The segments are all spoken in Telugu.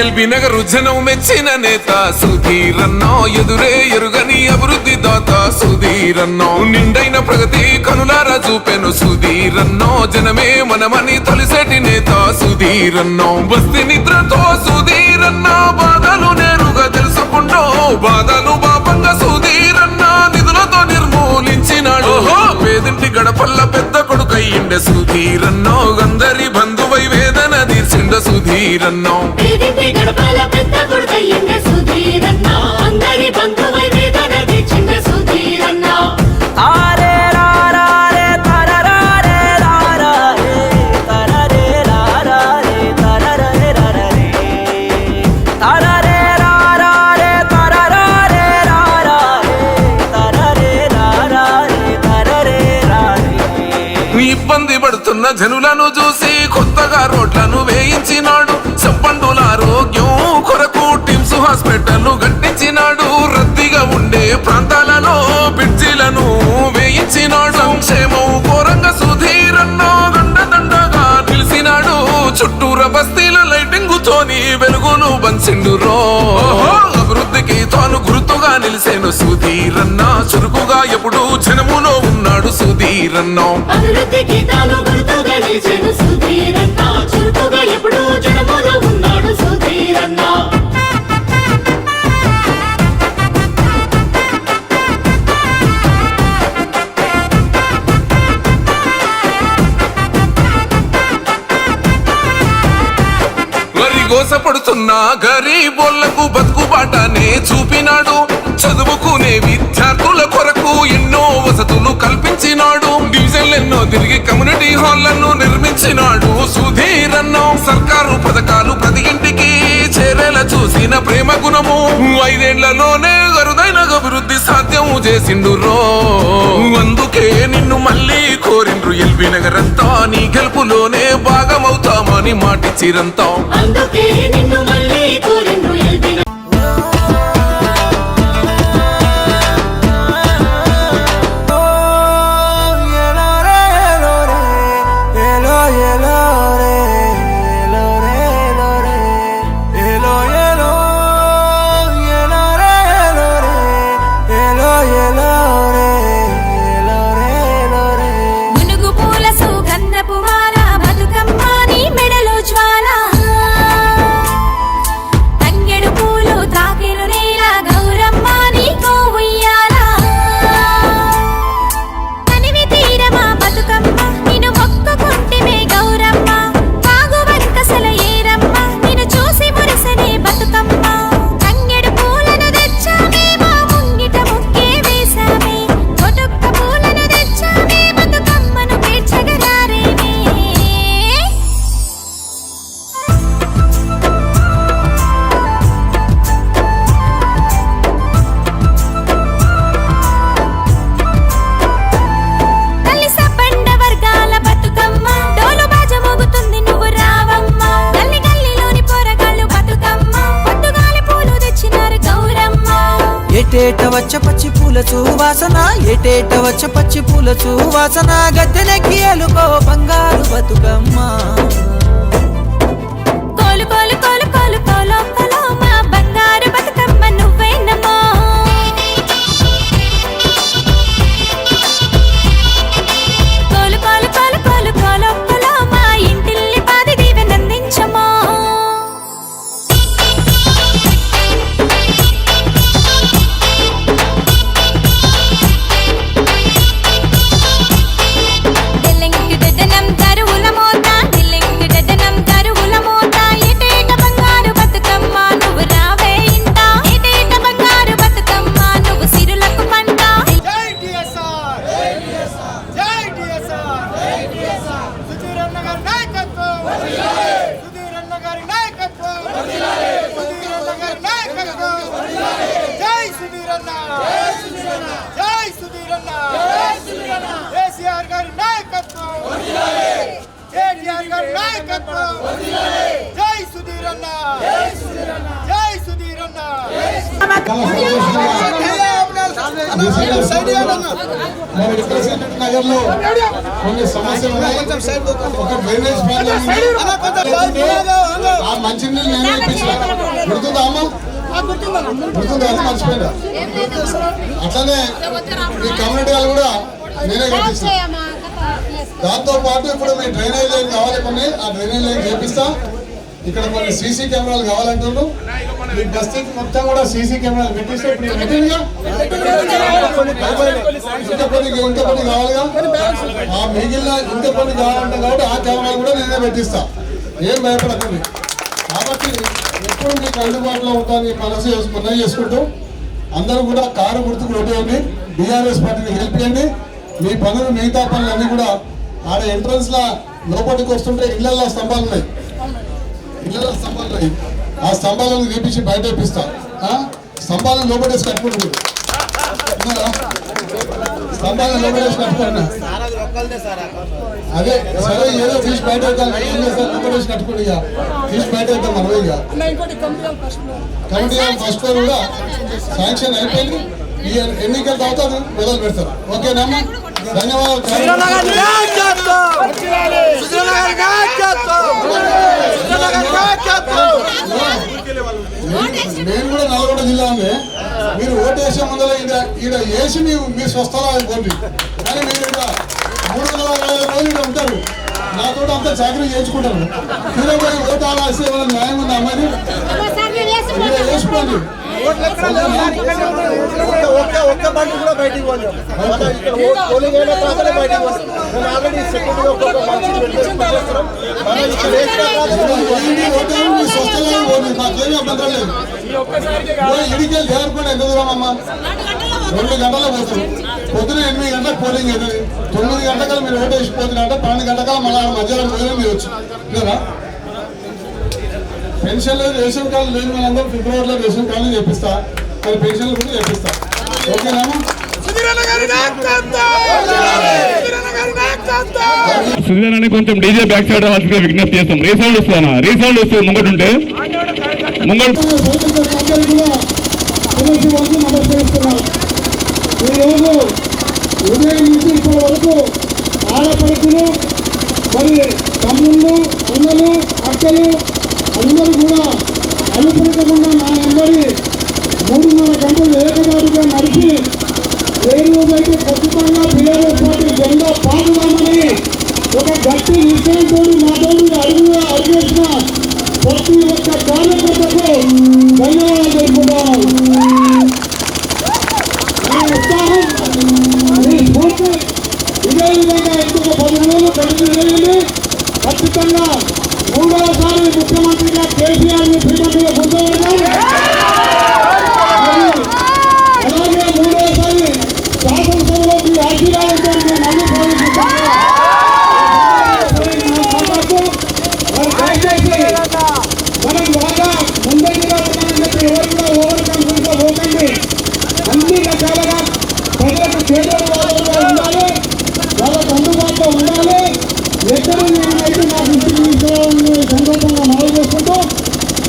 ఎల్బి నగర్ జనం మెచ్చిన నేత సుధీరన్నో ఎదురే ఎరుగని అభివృద్ధి దాత సుధీరన్నో నిండైన ప్రగతి కనులారా చూపెను సుధీరన్నో జనమే మనమని తొలిసేటి నేత సుధీరన్నో బస్తి నిద్రతో సుధీరన్న బాధలు నేరుగా తెలుసుకుంటో బాధలు పాపంగా సుధీరన్న నిధులతో నిర్మూలించినాడు. పేదింటి గడపల్ల పెద్ద కొడుకయ్యిండే సుధీరన్నో అందరి సుధీరన్న. వెలుగులు బంచిండు రో అభివృద్ధికి తాను గుర్తుగా నిలిసేను సుధీరన్న. చురుకుగా ఎప్పుడు జనములో ఉన్నాడు సుధీరన్నో. అభివృద్ధికి తాను గుర్తుగా నిలిచెను సుధీరన్న. గోసపడుతున్న. గరీబోళ్ళకు బతుకుబాటనే చూపినాడు. చదువుకునే విద్యార్థుల కొరకు ఎన్నో వసతులు కల్పించినాడు. ఎన్నో తిరిగి కమ్యూనిటీ హాళ్ళను నిర్మించినాడు సుధీర్ అన్నం. సర్కారు పథకాలు ప్రతి ఇంటికి చేరేలా చూసిన ప్రేమ గుణము. ఐదేళ్ళలోనే అరుదైన అభివృద్ధి సాధ్యం చేసిండు రో. అందుకే నిన్ను మళ్ళీ కోరిండ్రు ఎల్బీ నగరంతా. నీ గెలుపులోనే భాగమవుతామని మాటిచ్చిరంతా. అందుకే నిన్ను మళ్ళీ కోరి ఎటేట వచ్చ పచ్చి పూల చూవాసన ఏటేట వచ్చ పచ్చి పూల చూవాసన గద్దెనెక్కి అలుకో బంగారు బతుకమ్మా. నాయకత్వం. జై జై కొన్ని సమస్యలు ఒక డ్రైనేజ్. ఆ మంచినీళ్ళు నేనే ఇప్పించిన గుర్తుందా అమ్మ గుర్తుందా మర్చిపోయినా అట్లనే ఈ కమ్యూనిటీ వాళ్ళు కూడా నేనే దాంతో పాటు ఇప్పుడు మీ డ్రైనేజ్ లైన్ కావాలి కొన్ని ఆ డ్రైనేజ్ లైన్ చేపిస్తా. ఇక్కడ కొన్ని సీసీ కెమెరాలు కావాలంటున్నారు. మీ బస్తీకి మొత్తం కూడా సీసీ కెమెరాలు పెట్టిస్తే ఇప్పుడు ఇంకా కొన్ని ఇంకా కొన్ని కావాలిగా? ఆ మిగిలిన ఇంకా కొన్ని కావాలంటే కాబట్టి ఆ కెమెరాలు కూడా నేనే పెట్టిస్తా. ఏం భయపడకండి. కాబట్టి ఎప్పుడు మీకు అందుబాటులో ఉంటాను మనసు చేసు- చేసుకుంటూ. అందరూ కూడా కారు గుర్తుకు కొట్టేయండి బీఆర్ఎస్ పార్టీని హెల్ప్ చేయండి. మీ పనులు మిగతా పనులు అన్నీ కూడా ఆడ ఎంట్రన్స్ లా లోపలికి వస్తుంటే ఇళ్ళలో స్తంభాలు ఉన్నాయి. ఇళ్ళలో స్తంభాలు ఉన్నాయి. ఆ స్తంభాలను తీపించి బయట వేపిస్తా. స్తంభాలను లోపడేసి కట్టుకుంటుంది స్తంభాలను లోపడేసి అదే సరే ఏదో తీసి బయట వేద్దాం. లోపడేసి కట్టుకోండి ఇక. తీసి బయట వేద్దాం మనం ఇక. కమిటీ ఫస్ట్ ఫ్లోర్ కూడా శాంక్షన్ అయిపోయింది. ఈ ఎన్నికల తర్వాత మొదలు పెడతారు. ఓకేనా నేను కూడా నల్గొండ జిల్లా ఉంది మీరు ఓటు వేసే ముందర ఈడ ఈడ వేసి మీ మీ స్వస్థలా అయిపోండి కానీ మీరు ఇక్కడ మూడు వందల అరవై ఐదు రోజులు ఇక్కడ ఉంటారు. నాతో అంతా చాకరీ చేయించుకుంటారు. మీరు ఓటు ఏమైనా న్యాయం ఉందా అమ్మాయి ఇక్కడ వేసుకోండి. ఒక్క ఒక్క బండి కూడా బయటికి ఇక్కడ పోలింగ్ అయిన బయటికి నేను ఆల్రెడీ సెక్యూరిటీ ఒక్కొక్క మనం ఇక్కడ వేసిన లేదు ఇడికెళ్ళి దేవరపడి ఎంత దూరం అమ్మా రెండు గంటల పోతుంది పొద్దున ఎనిమిది గంటలకు పోలింగ్ అవుతుంది తొమ్మిది గంటల మీరు ఓటేసి వేసిపోతున్నారంటే పన్నెండు గంటల మళ్ళీ మధ్యాహ్నం మీరు చేయొచ్చు లేదా పెన్షన్లు రేషన్ కార్డు లేని వాళ్ళందరూ ఫిబ్రవరిలో రేషన్ కార్డులు చేపిస్తా మరి పెన్షన్లు కూడా చేపిస్తా ఓకేనా? కొంచెం డీజే బ్యాక్ సైడ్ రావాల్సిందిగా విజ్ఞప్తి చేస్తాం రీసౌండ్ వస్తానా రీసౌండ్ వస్తుంది ముంగట ఉంటే ముంగట ఈరోజు ఉదయం నుంచి ఇప్పటి వరకు ఆడపడుతులు మరి తమ్ముళ్ళు అన్నలు అక్కలు అనుకుంటకుండా నా నెంబడి మూడున్నర గంటలు ఏకదాటిగా నడిచి ఏ రోజైతే ఖచ్చితంగా బీఆర్ఎస్ పార్టీ జెండా పాడుదామని ఒక గట్టి నిశ్చయంతో మా ఎక్కడ నేనైతే నాకు ఇంటికి సందర్భంగా మనవి చేసుకుంటూ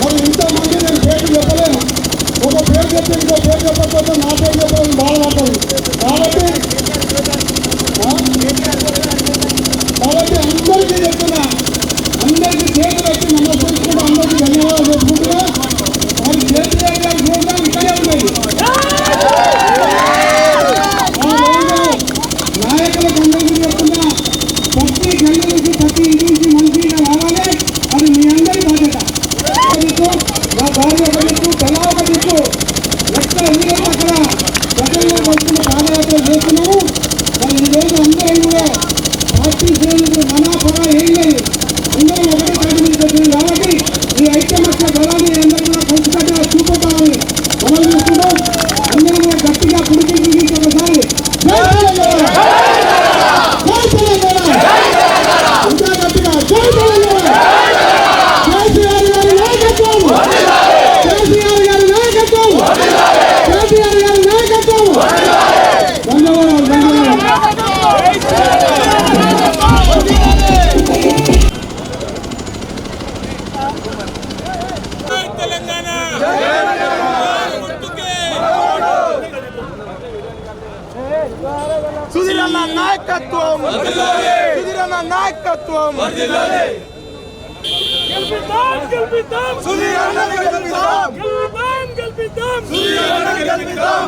మరి ఇంతమంది నేను పేరు చెప్పలేను ఒక పేరు చెప్తే ఇంకో పేరు చెప్పకపోతే నా పేరు చెప్పాలని బాధపడతాను కాబట్టి ఆ? కాబట్టి అందరికీ చెప్తున్నా అందరికీ చేతులు వచ్చి నమస్కరించుకుంటూ అందరికీ ధన్యవాదాలు చెప్పుకుంటున్నా మరి కేసీఆర్ గారి ప్రోగ్రాం ఇక్కడే ఉన్నది ఆ రోజు నాయకులకు అందరికీ చెప్తున్నా ప్రతి గంట నుంచి ప్రతి ఇంటి నుంచి మంచిగా రావాలి అది మీ అందరి బాధ్యత దిక్కు నా భార్య ఒక దిక్కు తలా ఒక దిక్కు ఎక్కడ ఎందుకంటే అక్కడ ప్రజల్లో వస్తున్న పాదయాత్ర చేస్తున్నాము మరి ఈ రోజు అందరం కూడా పార్టీ శ్రేణులు మనా పడ ఏం లేదు అందరం ఒకటే పార్టీ నుంచి వచ్చింది కాబట్టి ఈ ఐక్యమత్య బలాన్ని అందరూ కూడా పంచుకట్టుగా చూపెట్టాలని మనం చూస్తున్నాం అందరం కూడా గట్టిగా కుడికి ఒకసారి జై తెలంగాణ! జై తెలంగాణ! ఇంకా గట్టిగా జై తెలంగాణ! కేసీఆర్ గారి నాయకత్వం కేసీఆర్ గారి నాయకత్వం కేసీఆర్ గారి నాయకత్వం ధన్యవాదాలు ధన్యవాదాలు సుధీరన్న నాయకత్వం సుధీరన్న నాయకత్వం సుధీరన్న గెలిపిద్దాం. సుధీరన్న గెలిపిద్దాం.